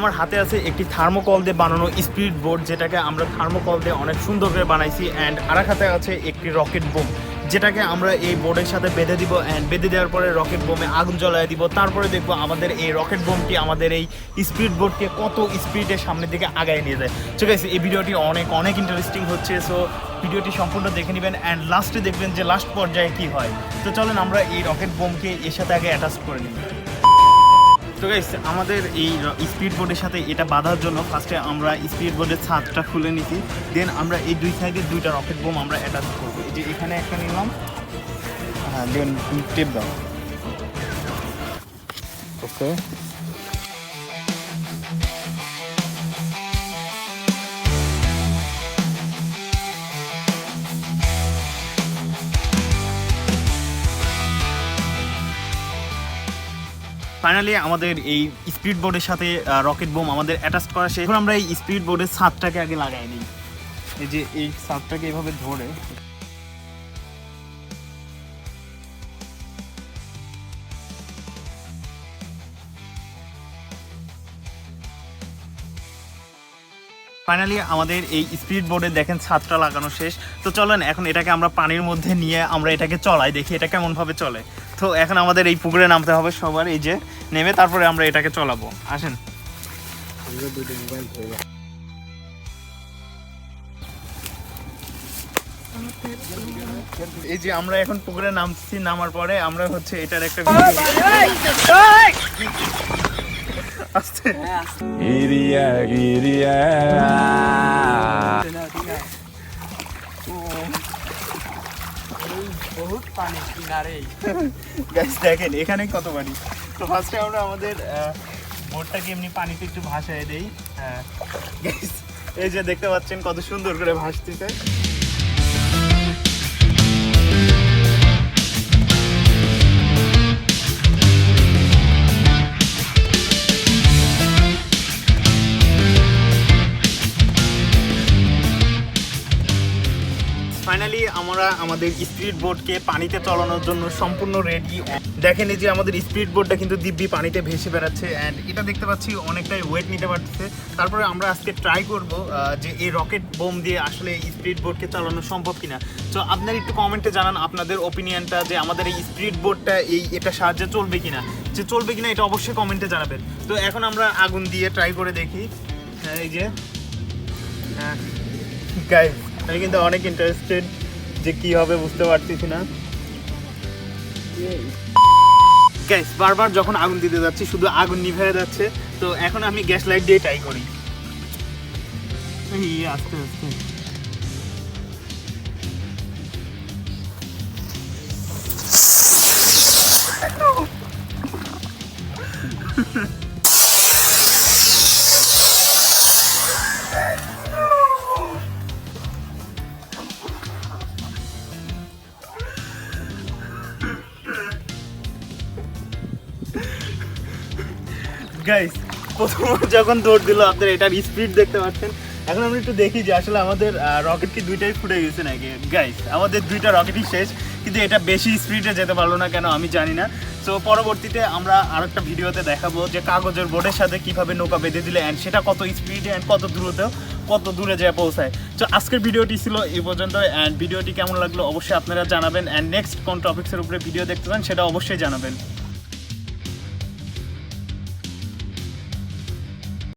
আমার হাতে আছে একটি থার্মোকল দিয়ে বানানো স্পিড বোর্ড যেটাকে আমরা থার্মোকল দিয়ে অনেক সুন্দর করে বানাইছি অ্যান্ড আরেক হাতে আছে একটি রকেট বোম, যেটাকে আমরা এই বোর্ডের সাথে বেঁধে দিব অ্যান্ড বেঁধে দেওয়ার পরে রকেট বোমে আগুন জ্বলায় দিব, তারপরে দেখব আমাদের এই রকেট বোমটি আমাদের এই স্পিড বোর্ডকে কত স্পিডের সামনের দিকে আগায় নিয়ে যায়। ঠিক আছে এই ভিডিওটি অনেক অনেক ইন্টারেস্টিং হচ্ছে সো ভিডিওটি সম্পূর্ণ দেখে নেবেন অ্যান্ড লাস্টে দেখবেন যে লাস্ট পর্যায়ে কি হয়। তো চলেন আমরা এই রকেট বোমকে এর সাথে আগে অ্যাটাচ করে নিই। তো গাইস আমাদের এই স্পিড বোর্ডের সাথে এটা বাঁধার জন্য ফার্স্টে আমরা স্পিড বোর্ডের ছাদটা খুলে নিছি। দেন আমরা এই দুই সাইডে দুইটা রকেট বোম আমরা অ্যাটাচ করব। এই যে এখানে একটা নিলাম। হ্যাঁ দেন টেপ দাও ওকে ফাইনালি আমাদের এই স্পিড বোর্ডের সাথে রকেট বোম আমাদের অ্যাটাচ করা শেষ। এখন আমরা এই স্পিড বোর্ডের ছাদটাকে আগে লাগাই নিই। এই যে এই ছাদটাকে এভাবে ধরে। ফাইনালি আমাদের এই স্পিড বোর্ডে দেখেন ছাদটা লাগানো শেষ। তো চলেন, এখন এটাকে আমরা পানির মধ্যে নিয়ে আমরা এটাকে চলাই, দেখি এটা কেমন ভাবে চলে। তো এখন আমাদের এই পুকুরে নামতে হবে সবার এই যে নেমে তারপরে আমরা এটাকে চলাবো আসেন এই যে আমরা এখন পুকুরে নামছি নামার পরে আমরা হচ্ছে এটার একটা আস্তে iria. বহুত পানি কিনারে। গাইস দেখেন, এখানে কত পানি? তো ফার্স্টে আমরা আমাদের বোটটাকে এমনি পানিতে একটু ভাসায় দেই। এই যে দেখতে পাচ্ছেন কত সুন্দর করে ভাসতেছে। ফাইনালি আমরা আমাদের স্পিড বোটকে পানিতে চালানোর জন্য সম্পূর্ণ রেডি দেখেন এই যে আমাদের স্পিড বোটটা কিন্তু দিব্যি পানিতে ভেসে বেড়াচ্ছে অ্যান্ড এটা দেখতে পাচ্ছি অনেকটাই ওয়েট নিতে পারতেছে। তারপরে আমরা আজকে ট্রাই করব যে এই রকেট বোম দিয়ে আসলে স্পিড বোটকে চালানো সম্ভব কিনা। তো আপনারা একটু কমেন্টে জানান আপনাদের ওপিনিয়নটা যে আমাদের এই স্পিড বোটটা এই এটা সাহায্যে চলবে কিনা। যে চলবে কিনা এটা অবশ্যই কমেন্টে জানাবেন। তো এখন আমরা আগুন দিয়ে ট্রাই করে দেখি। হ্যাঁ, এই যে। হ্যাঁ গাইস আমি কিন্তু অনেক ইন্টারেস্টেড যে কি হবে বুঝতে পারতেছি না। গ্যাস বারবার যখন আগুন দিতে যাচ্ছি, শুধু আগুন নিভে যাচ্ছে। তো এখন আমি গ্যাস লাইট দিয়ে ট্রাই করি। আস্তে আস্তে। গাইস প্রথম যখন দৌড় দিল, আপনারা এটার স্পিড দেখতে পাচ্ছেন। এখন আমরা একটু দেখি যে আসলে আমাদের রকেট কি দুইটাই ফুটে গেছে নাকি? গাইস আমাদের দুইটা রকেটই শেষ, কিন্তু এটা বেশি স্পিডে যেতে পারল না কেন আমি জানি না। তো পরবর্তীতে আমরা আরেকটা ভিডিওতে দেখাবো যে কাগজের বোর্ডের সাথে কীভাবে নৌকা বেঁধে দিলে অ্যান্ড সেটা কত স্পিডে অ্যান্ড কত দূরতে কত দূরে যায় পৌঁছায়। তো আজকের ভিডিওটি ছিল এই পর্যন্ত অ্যান্ড ভিডিওটি কেমন লাগল অবশ্যই আপনারা জানাবেন অ্যান্ড নেক্সট কোন টপিক্সের উপরে ভিডিও দেখতে চান সেটা অবশ্যই জানাবেন।